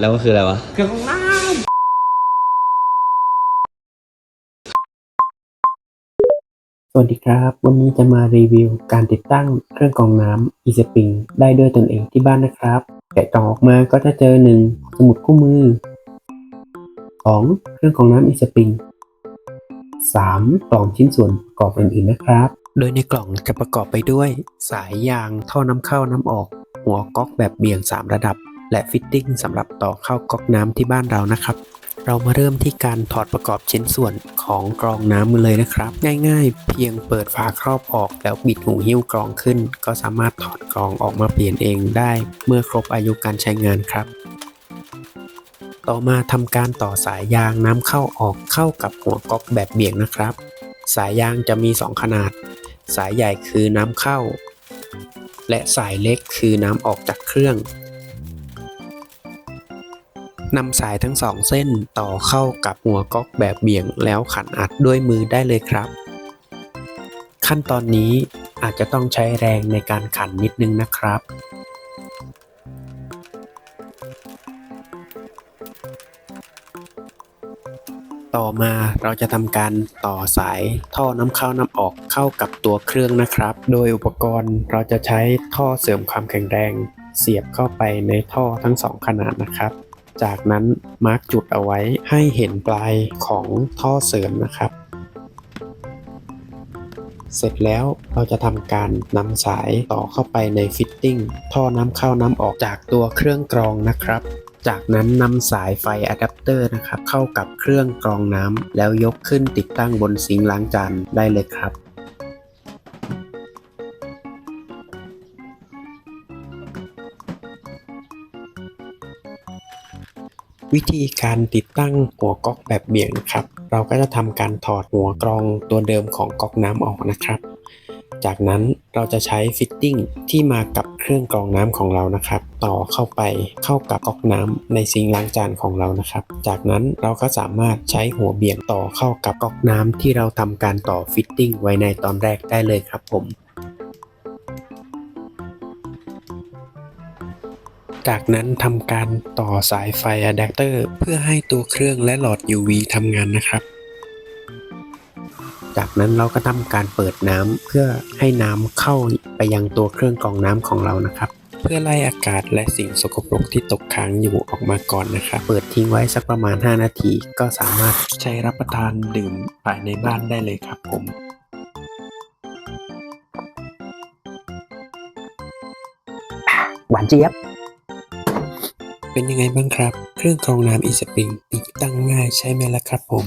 แล้วก็คืออะไรวะเครื่องน้สวัสดีครับ วันนี้จะมารีวิวการติดตั้งเครื่องกรองน้ำ eSpring ได้ด้วยตนเองที่บ้านนะครับ แกะกล่องออกมาก็จะเจอ 1. สมุดคู่มือ 2. เครื่องกรองน้ำ eSpring 3. กล่องชิ้นส่วนประกอบอื่นๆนะครับ โดยในกล่องจะประกอบไปด้วย สายยาง ท่อน้ำเข้าน้ำออก หัวก๊อกแบบเบี่ยง 3 ระดับ และฟิตติ้งสำหรับต่อเข้าก๊อกน้ำที่บ้านเรานะครับ เรามาเริ่มที่การถอดประกอบชิ้นส่วนของกรองน้ำกันเลยนะครับ ง่ายๆ เพียงเปิดฝาครอบออกแล้วบิดหูหิ้วกรองขึ้น ก็สามารถถอดกรองออกมาเปลี่ยนเองได้ เมื่อครบอายุการใช้งานครับต่อมาทำการต่อสายยางน้ำเข้าออกเข้ากับหัวก๊อกแบบเบี่ยงนะครับ สายยางจะมี 2 ขนาด สายใหญ่คือน้ำเข้า และสายเล็กคือน้ำออกจากเครื่อง นำสายทั้งสองเส้นต่อเข้ากับหัวก๊อกแบบเบี่ยงแล้วขันอัดด้วยมือได้เลยครับ ขั้นตอนนี้อาจจะต้องใช้แรงในการขันนิดนึงนะครับต่อมาเราจะทำการต่อสายท่อน้ำเข้าน้ำออกเข้ากับตัวเครื่องนะครับ โดยอุปกรณ์เราจะใช้ท่อเสริมความแข็งแรง เสียบเข้าไปในท่อทั้งสองขนาดนะครับ จากนั้นมาร์กจุดเอาไว้ให้เห็นปลายของท่อเสริมนะครับ เสร็จแล้วเราจะทำการนำสายต่อเข้าไปในฟิตติ้งท่อน้ำเข้าน้ำออกจากตัวเครื่องกรองนะครับจากนั้นนำสายไฟอะแดปเตอร์นะครับเข้ากับเครื่องกรองน้ำแล้วยกขึ้นติดตั้งบนซิงค์ล้างจานได้เลยครับ วิธีการติดตั้งหัวก๊อกแบบเบี่ยงนะครับ เราก็จะทำการถอดหัวกรองตัวเดิมของก๊อกน้ำออกนะครับ จากนั้นเราจะใช้ฟิตติ้งที่มากับเครื่องกรองน้ำของเรานะครับ ต่อเข้าไปเข้ากับก๊อกน้ำในซิงล้างจานของเรานะครับ จากนั้นเราก็สามารถใช้หัวเบี่ยงต่อเข้ากับก๊อกน้ำที่เราทำการต่อฟิตติ้งไว้ในตอนแรกได้เลยครับผม จากนั้นทำการต่อสายไฟอะแดปเตอร์เพื่อให้ตัวเครื่องและหลอด UV ทำงานนะครับ จากนั้นเราก็ทำการเปิดน้ำเพื่อให้น้ำเข้าไปยังตัวเครื่องกรองน้ำของเรานะครับ เพื่อไล่อากาศและสิ่งสกปรกที่ตกค้างอยู่ออกมาก่อนนะครับ เปิดทิ้งไว้สักประมาณ 5 นาที ก็สามารถใช้รับประทานดื่มภายในบ้านได้เลยครับผมหวานเจี๊ยบ เป็นยังไงบ้างครับ เครื่องกรองน้ำอีสปริงติดตั้งง่ายใช่ไหมล่ะครับผม